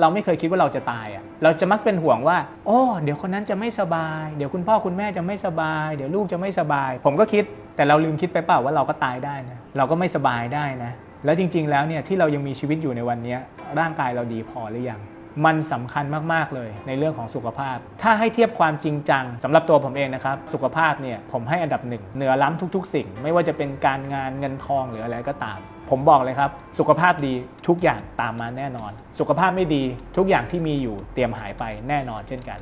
เราไม่เคยคิดว่าเราจะตายอะ เราจะมักเป็นห่วงว่า โอ้ เดี๋ยวคนนั้นจะไม่สบาย เดี๋ยวคุณพ่อคุณแม่จะไม่สบาย เดี๋ยวลูกจะไม่สบาย ผมก็คิด แต่เราลืมคิดไปเปล่าว่าเราก็ตายได้นะ เราก็ไม่สบายได้นะ แล้วจริง ๆ แล้วเนี่ยที่เรายังมีชีวิตอยู่ในวันนี้ร่างกายเราดีพอหรือยัง มันสำคัญมาก ๆ เลยในเรื่องของสุขภาพ ถ้าให้เทียบความจริงจังสำหรับตัวผมเองนะครับ สุขภาพเนี่ยผมให้อันดับหนึ่งเหนือล้ำทุก ๆ สิ่ง ไม่ว่าจะเป็นการงานเงินทองหรืออะไรก็ตาม ผมบอกเลยครับ สุขภาพดีทุกอย่างตามมาแน่นอน สุขภาพไม่ดีทุกอย่างที่มีอยู่เตรียมหายไปแน่นอนเช่นกัน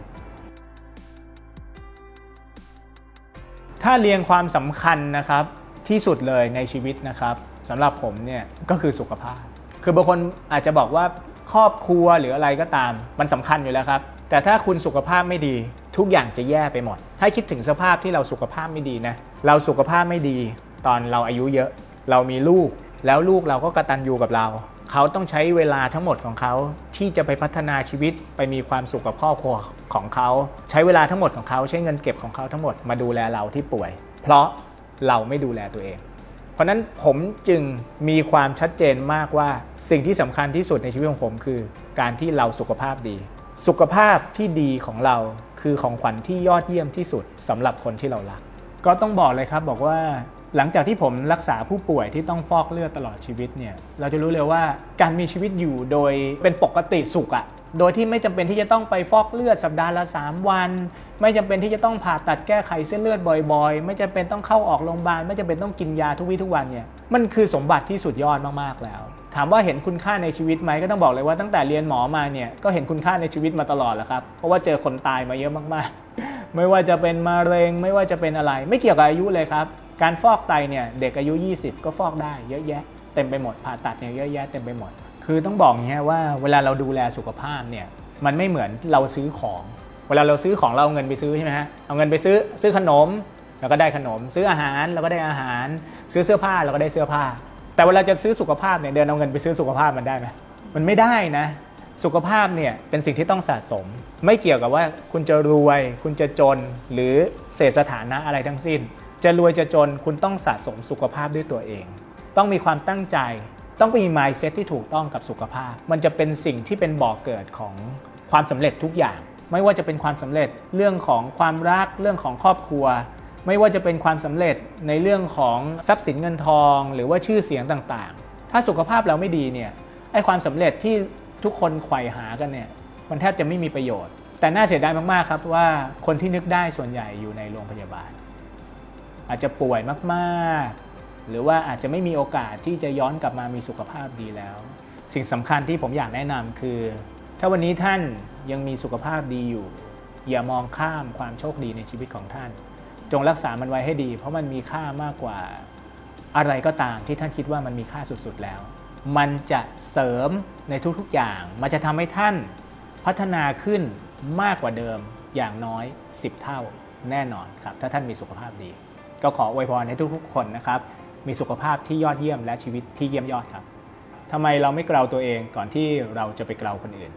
ถ้าเรียงความสำคัญนะครับที่สุดเลยในชีวิตนะครับสำหรับผมเนี่ยก็คือสุขภาพ คือบางคนอาจจะบอกว่า ครอบครัวหรืออะไรก็ตาม มันสำคัญอยู่แล้วครับ แต่ถ้าคุณสุขภาพไม่ดี ทุกอย่างจะแย่ไปหมด ให้คิดถึงสภาพที่เราสุขภาพไม่ดีนะ เราสุขภาพไม่ดี ตอนเราอายุเยอะ เรามีลูก แล้วลูกเราก็กระตันอยู่กับเรา เขาต้องใช้เวลาทั้งหมดของเขาที่จะไปพัฒนาชีวิตไปมีความสุขกับครอบครัวของเขา ใช้เวลาทั้งหมดของเขาใช้เงินเก็บของเขาทั้งหมดมาดูแลเราที่ป่วย เพราะเราไม่ดูแลตัวเอง เพราะฉะนั้นผมจึงมีความชัดเจนมากว่าสิ่งที่สำคัญที่สุดในชีวิตของผมคือ การที่เราสุขภาพดี สุขภาพที่ดีของเราคือของขวัญที่ยอดเยี่ยมที่สุดสำหรับคนที่เรารัก ก็ต้องบอกเลยครับบอกว่าหลังจากที่ผมรักษาผู้ป่วยที่ต้องฟอกเลือดตลอดชีวิตเนี่ยเราจะรู้เลยว่าการมีชีวิตอยู่โดยเป็นปกติสุขอะ โดยที่ไม่จำเป็นที่จะต้องไปฟอกเลือดสัปดาห์ละ 3 วัน ไม่จำเป็นที่จะต้องผ่าตัดแก้ไขเส้นเลือดบ่อยๆ ไม่จำเป็นต้องเข้าออกโรงพยาบาล ไม่จำเป็นต้องกินยาทุกวี่ทุกวันเนี่ย มันคือสมบัติที่สุดยอดมากๆแล้ว ถามว่าเห็นคุณค่าในชีวิตไหมก็ต้องบอกเลยว่าตั้งแต่เรียนหมอมาเนี่ย ก็เห็นคุณค่าในชีวิตมาตลอดแหละครับ เพราะว่าเจอคนตายมาเยอะมากๆ ไม่ว่าจะเป็นมะเร็ง ไม่ว่าจะเป็นอะไร ไม่เกี่ยวกับอายุเลยครับ การฟอกไตเนี่ย เด็กอายุ 20 ก็ฟอกได้เยอะแยะ เต็มไปหมด ผ่าตัดเนี่ยเยอะแยะเต็มไปหมด คือต้องบอกอย่างนี้ว่าเวลาเราดูแลสุขภาพเนี่ยมันไม่เหมือนเราซื้อของ เวลาเราซื้อของเราเอาเงินไปซื้อใช่ไหมฮะเอาเงินไปซื้อซื้อขนมเราก็ได้ขนม ซื้ออาหารเราก็ได้อาหาร ซื้อเสื้อผ้าเราก็ได้เสื้อผ้า แต่เวลาจะซื้อสุขภาพเนี่ยเดินเอาเงินไปซื้อสุขภาพมันได้ไหมมันไม่ได้นะ สุขภาพเนี่ยเป็นสิ่งที่ต้องสะสม ไม่เกี่ยวกับว่าคุณจะรวย คุณจะจนหรือเศษสถานะอะไรทั้งสิ้น จะรวยจะจนคุณต้องสะสมสุขภาพด้วยตัวเอง ต้องมีความตั้งใจ ต้องมี mindset ที่ถูกต้องกับสุขภาพ มันจะเป็นสิ่งที่เป็นบ่อกเกิดของความสำเร็จทุกอย่าง ไม่ว่าจะเป็นความสำเร็จเรื่องของความรักเรื่องของครอบครัว ไม่ว่าจะเป็นความสำเร็จในเรื่องของทรัพย์สินเงินทอง หรือว่าชื่อเสียงต่างๆ ถ้าสุขภาพเราไม่ดีเนี่ยไอ้ความสำเร็จที่ทุกคนไขว่หากันเนี่ยมันแทบจะไม่มีประโยชน์ แต่น่าเสียดายมากๆครับว่าคนที่นึกได้ส่วนใหญ่อยู่ในโรงพยาบาล อาจจะป่วยมากๆ หรือว่าอาจจะไม่มีโอกาสที่จะย้อนกลับมามีสุขภาพดีแล้ว สิ่งสำคัญที่ผมอยากแนะนำคือ ถ้าวันนี้ท่านยังมีสุขภาพดีอยู่ อย่ามองข้ามความโชคดีในชีวิตของท่าน จงรักษามันไว้ให้ดี เพราะมันมีค่ามากกว่าอะไรก็ตามที่ท่านคิดว่ามันมีค่าสุดๆแล้ว มันจะเสริมในทุกๆอย่าง มันจะทำให้ท่านพัฒนาขึ้นมากกว่าเดิมอย่างน้อย 10 เท่าแน่นอนครับ ถ้าท่านมีสุขภาพดี ก็ขออวยพรให้ทุกๆคนนะครับ มีสุขภาพที่ยอดเยี่ยมและชีวิตที่เยี่ยมยอดครับทำไมเราไม่เกลาตัวเองก่อนที่เราจะไปเกลาคนอื่น